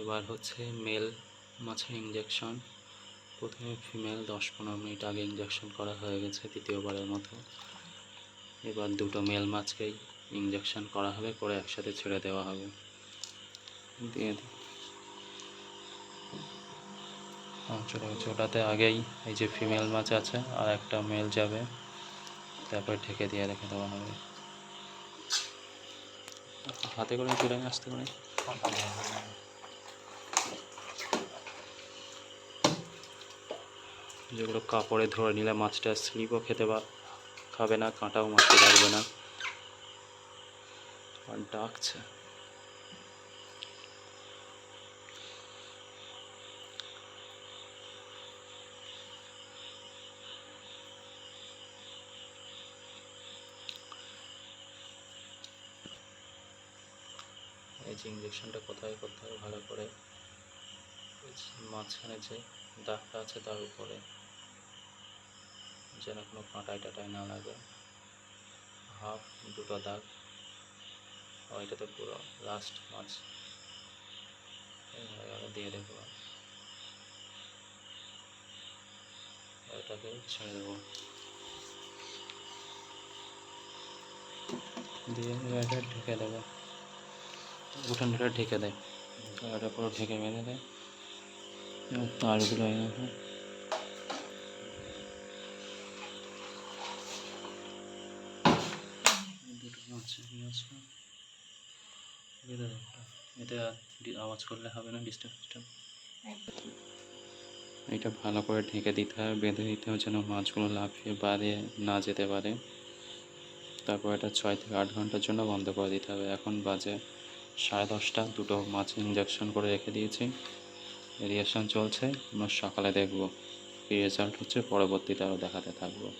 এবার হচ্ছে মেল মাছের ইঞ্জেকশন প্রথমে ফিমেল দশ পনেরো মিনিট আগে ইঞ্জেকশন করা হয়ে গেছে দ্বিতীয়বারের মতো। এবার দুটো মেল মাছকেই ইঞ্জেকশন করা হবে, করে একসাথে ছেড়ে দেওয়া হবে। দিয়ে চলে গেছে ওটাতে আগেই এই যে ফিমেল মাছ আছে, আর একটা মেল যাবে, তারপর ঢেকে দিয়ে রেখে দেওয়া হবে। হাতে করে নিয়ে আসতে করে যেগুলো কাপড়ে ধরে নিলে মাছটা স্লিপও খেতে বা খাবে না, কাঁটাও মারতে পারবে না। আর ডাকছে। এই যে ইঞ্জেকশনটা কোথায় করতে হবে ভালো করে মাঝখানে যে দাগটা আছে তার উপরে যেন কোনো কাঁটায় টাটায় না লাগে। হাফ, দুটো দাগ। ও এটাতে পুরো লাস্ট মাছ। এই গেল দিয়ে দেবো। এটাকে ছেড়ে দেবো। দিয়ে এটা ঢেকে দেবো। উঠানটা ঢেকে দেয় এটা পুরো ঢেকে বেঁধে দেয় তারগুলো এরকম দুটো আছে? কি আছে ডি- আওয়াজ করলে হবে না ডিস্টার্ব এটা ভালো করে ঢেকে দিতে হবে, বেঁধে দিতে হবে যেন মাছগুলো লাফিয়ে বাইরে না যেতে পারে। তারপর এটা ছয় থেকে আট ঘণ্টার জন্য বন্ধ করে দিতে হবে। এখন বাজে সাড়ে দশটা, দুটো মাছ ইঞ্জেকশন করে রেখে দিয়েছি। রিয়েকশন চলছে, আমরা সকালে দেখব। রেজাল্ট হচ্ছে পরবর্তীতে আরও দেখাতে থাকব।